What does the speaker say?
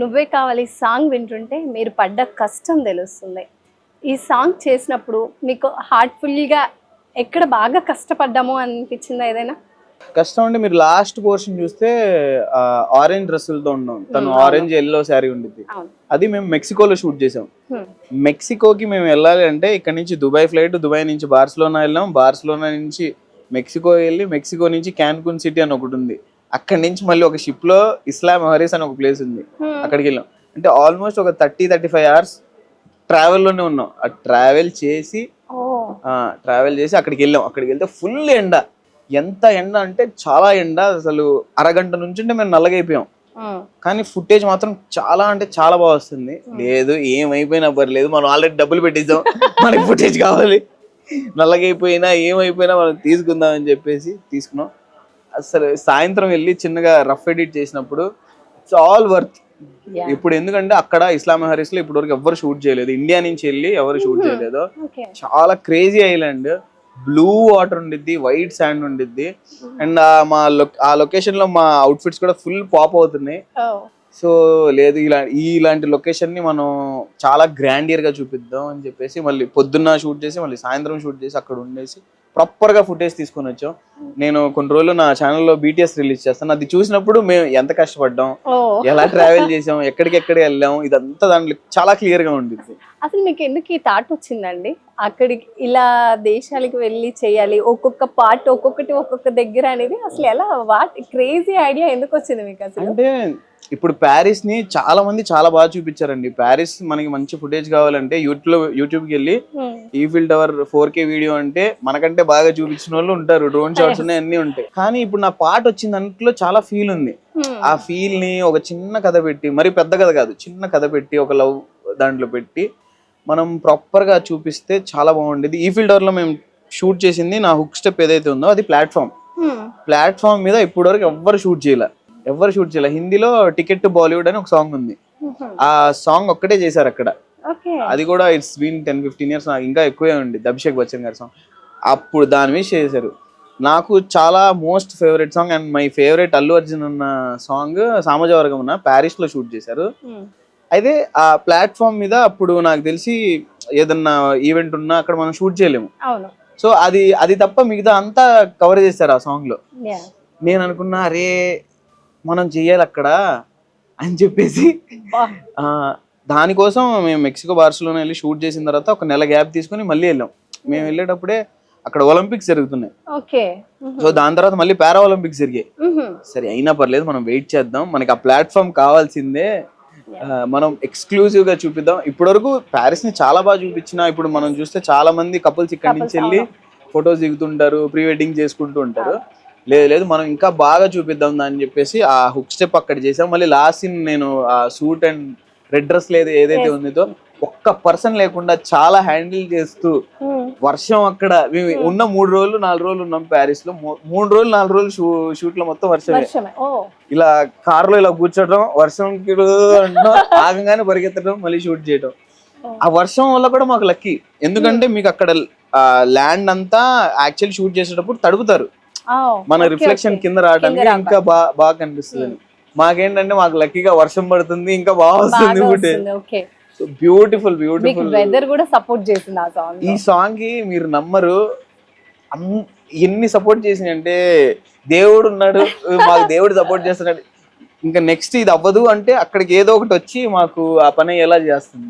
నువ్వే కావాలి సాంగ్ వింటుంటే మీరు పడ్డ కష్టం తెలుస్తుంది. ఈ సాంగ్ చేసినప్పుడు మీకు హార్ట్ఫుల్గా ఎక్కడ బాగా కష్టపడ్డామో అనిపించిందా ఏదైనా? కష్టం అంటే మీరు లాస్ట్ పోర్షన్ చూస్తే ఆరెంజ్ డ్రెస్సులతో ఉన్నాం. తను ఆరెంజ్ ఎల్లో శారీ ఉండిద్ది. అది మేము మెక్సికోలో షూట్ చేసాం. మెక్సికోకి మేము వెళ్ళాలి అంటే ఇక్కడ నుంచి దుబాయ్ ఫ్లైట్ దుబాయ్ నుంచి బార్సిలోనా వెళ్ళాం. బార్సిలోనా నుంచి మెక్సికో వెళ్ళి మెక్సికో నుంచి క్యాన్కున్ సిటీ అని ఒకటి ఉంది. అక్కడి నుంచి మళ్ళీ ఒక షిప్లో ఇస్లాం హరీస్ అని ఒక ప్లేస్ ఉంది. హ్మ్. అక్కడికి వెళ్ళాం. అంటే ఆల్మోస్ట్ ఒక థర్టీ థర్టీ ఫైవ్ అవర్స్ ట్రావెల్లోనే ఉన్నాం. ఆ ట్రావెల్ చేసి ట్రావెల్ చేసి అక్కడికి వెళ్ళాం. అక్కడికి వెళ్తే ఫుల్ ఎండ. ఎంత ఎండ అంటే చాలా ఎండ. అసలు అరగంట నుంచి మేము నల్లగైపోయాం హ్మ్. కానీ ఫుటేజ్ మాత్రం చాలా అంటే చాలా బాగా వస్తుంది. లేదు ఏమైపోయినా పర్లేదు. మనం ఆల్రెడీ డబ్బులు పెట్టిద్దాం. మనకి ఫుటేజ్ కావాలి. నల్లగైపోయినా ఏమైపోయినా మనం తీసుకుందాం అని చెప్పేసి తీసుకున్నాం. అసలు సాయంత్రం వెళ్ళి చిన్నగా రఫ్ ఎడిట్ చేసినప్పుడు ఇట్స్ ఆల్ వర్త్. ఇప్పుడు ఎందుకంటే అక్కడ ఇస్లాం హరీస్లో ఇప్పటి వరకు ఎవరు షూట్ చేయలేదు. ఇండియా నుంచి వెళ్ళి ఎవరు షూట్ చేయలేదు. ఓకే చాలా క్రేజీ ఐలాండ్ బ్లూ వాటర్ ఉండిద్ది వైట్ శాండ్ ఉండిద్ది. అండ్ మా లొ- ఆ లొకేషన్లో మా అవుట్ఫిట్స్ కూడా ఫుల్ పాప్ అవుతున్నాయి. ఓ సో లేదు ఇలా ఈ ఇలాంటి లొకేషన్ని మనం చాలా గ్రాండియర్గా చూపిద్దాం అని చెప్పేసి మళ్ళీ పొద్దున్న షూట్ చేసి మళ్ళీ సాయంత్రం షూట్ చేసి అక్కడ ఉండేసి ప్రాపర్గా ఫుటేజ్ తీసుకొని వచ్చాం. నేను కొన్ని రోజులు నా ఛానల్లో బీటీఎస్ రిలీజ్ చేస్తాను. అది చూసినప్పుడు మేము ఎంత కష్టపడ్డాం ఎలా ట్రావెల్ చేసాం ఎక్కడికెక్కడ వెళ్ళాం ఇదంతా దాంట్లో చాలా క్లియర్గా ఉండిద్ది. అసలు మీకు ఎందుకు ఈ థాట్ వచ్చిందండి? అక్కడికి ఇలా దేశాలకు వెళ్ళి చేయాలి ఒక్కొక్క పార్ట్ ఒక్కొక్కటి ఒక్కొక్క దగ్గర అనేది అసలు ఎలా వాట్ క్రేజీ ఐడియా ఎందుకు వచ్చింది మీకు అసలు? అంటే ఇప్పుడు ప్యారిస్ని చాలా మంది చాలా బాగా చూపించారండి. ప్యారిస్ మనకి మంచి ఫుటేజ్ కావాలంటే యూట్యూబ్లో యూట్యూబ్కి వెళ్ళి. Eiffel tower four K video అంటే మనకంటే బాగా చూపించిన వాళ్ళు ఉంటారు డ్రోన్ షాట్స్ ఉన్నాయి అన్ని ఉంటాయి. కానీ ఇప్పుడు నా పాట వచ్చిన దాంట్లో చాలా ఫీల్ ఉంది. హ్మ్. ఆ ఫీల్ని ఒక చిన్న కథ పెట్టి మరి పెద్ద కథ కాదు చిన్న కథ పెట్టి ఒక లవ్ దాంట్లో పెట్టి మనం ప్రాపర్గా చూపిస్తే చాలా బాగుండేది. ఈఫిల్ టవర్లో మేము షూట్ చేసింది నా హుక్ స్టెప్ ఏదైతే ఉందో అది ప్లాట్ఫామ్. ప్లాట్ఫామ్ మీద ఇప్పటి వరకు ఎవ్వరు షూట్ చేయలే. ఎవ్వరు షూట్ చేయలే. హిందీలో టికెట్ టు బాలీవుడ్ అని ఒక సాంగ్ ఉంది. ఆ సాంగ్ ఒక్కటే చేశారు అక్కడ. అది కూడా it's been ten fifteen years నాకు ఇంకా ఎక్కువే ఉంది అభిషేక్ బచ్చన్ గారి సాంగ్ అప్పుడు దాని మీద చేశారు. నాకు చాలా most favourite song and my favourite Allu Arjun ఉన్న సాంగ్ సామజవర్గం ఉన్న ప్యారిస్లో షూట్ చేశారు. అయితే ఆ ప్లాట్ఫామ్ మీద అప్పుడు నాకు తెలిసి ఏదన్నా ఈవెంట్ ఉన్నా అక్కడ మనం షూట్ చేయలేము. సో అది అది తప్ప మిగతా అంతా కవర్ చేశారు ఆ సాంగ్లో. నేను అనుకున్నా అరే మనం చెయ్యాలి అక్కడ అని చెప్పేసి దానికోసం మేము మెక్సికో బార్సిలోనా వెళ్ళి షూట్ చేసిన తర్వాత ఒక నెల గ్యాప్ తీసుకొని మళ్ళీ వెళ్ళాం. మేము వెళ్ళేటప్పుడే అక్కడ ఒలింపిక్స్ జరుగుతున్నాయి. ఓకే. సో దాని తర్వాత మళ్ళీ పారా ఒలింపిక్స్ జరిగాయి. సరే అయినా పర్లేదు మనం వెయిట్ చేద్దాం. మనకి ఆ ప్లాట్ఫామ్ కావాల్సిందే. మనం ఎక్స్క్లూజివ్గా చూపిద్దాం. ఇప్పటివరకు ప్యారిస్ని చాలా బాగా చూపించిన ఇప్పుడు మనం చూస్తే చాలా మంది కపుల్స్ ఇక్కడ నుంచి వెళ్ళి ఫొటోస్ దిగుతుంటారు ప్రీ వెడ్డింగ్ చేసుకుంటూ ఉంటారు. లేదు లేదు మనం ఇంకా బాగా చూపిద్దాం అని చెప్పేసి ఆ హుక్ స్టెప్ అక్కడ చేసాం. మళ్ళీ లాస్ట్ సీన్ నేను ఆ సూట్ అండ్ రెడ్ డ్రెస్ లేదు ఏదైతే ఉందో ఒక్క పర్సన్ లేకుండా చాలా హ్యాండిల్ చేస్తూ మ్మ్. వర్షం అక్కడ మేము ఉన్న మూడు రోజులు నాలుగు రోజులు ఉన్నాం ప్యారిస్లో. మూడు రోజులు నాలుగు రోజులు షూట్లో మొత్తం వర్షమే. ఓ. ఇలా కార్లో ఇలా కూర్చోటం వర్షం అంటడం ఆగంగానే పరిగెత్తడం మళ్ళీ షూట్ చేయడం ఆ వర్షం వల్ల కూడా మాకు లక్కీ ఎందుకంటే మీకు అక్కడ ల్యాండ్ అంతా యాక్చువల్ షూట్ చేసేటప్పుడు తడుపుతారు మన ఓకే, రిఫ్లెక్షన్. కింద రావడానికి. ఇంకా బాగా బాగా కనిపిస్తుంది. మాకేంటంటే మాకు లక్కీగా వర్షం పడుతుంది ఇంకా బాగా వస్తుంది okay so beautiful beautiful weather కూడా సపోర్ట్ చేసింది ఆ సాంగ్ ఈ సాంగ్కి మీరు నమ్మరు. ఎన్ని సపోర్ట్ చేసినాయి అంటే దేవుడు ఉన్నాడు మాకు దేవుడు సపోర్ట్ చేస్తున్నాడు. ఇంకా నెక్స్ట్ ఇది అవ్వదు అంటే అక్కడికి ఏదో ఒకటి వచ్చి మాకు ఆ పని ఎలా చేస్తుంది?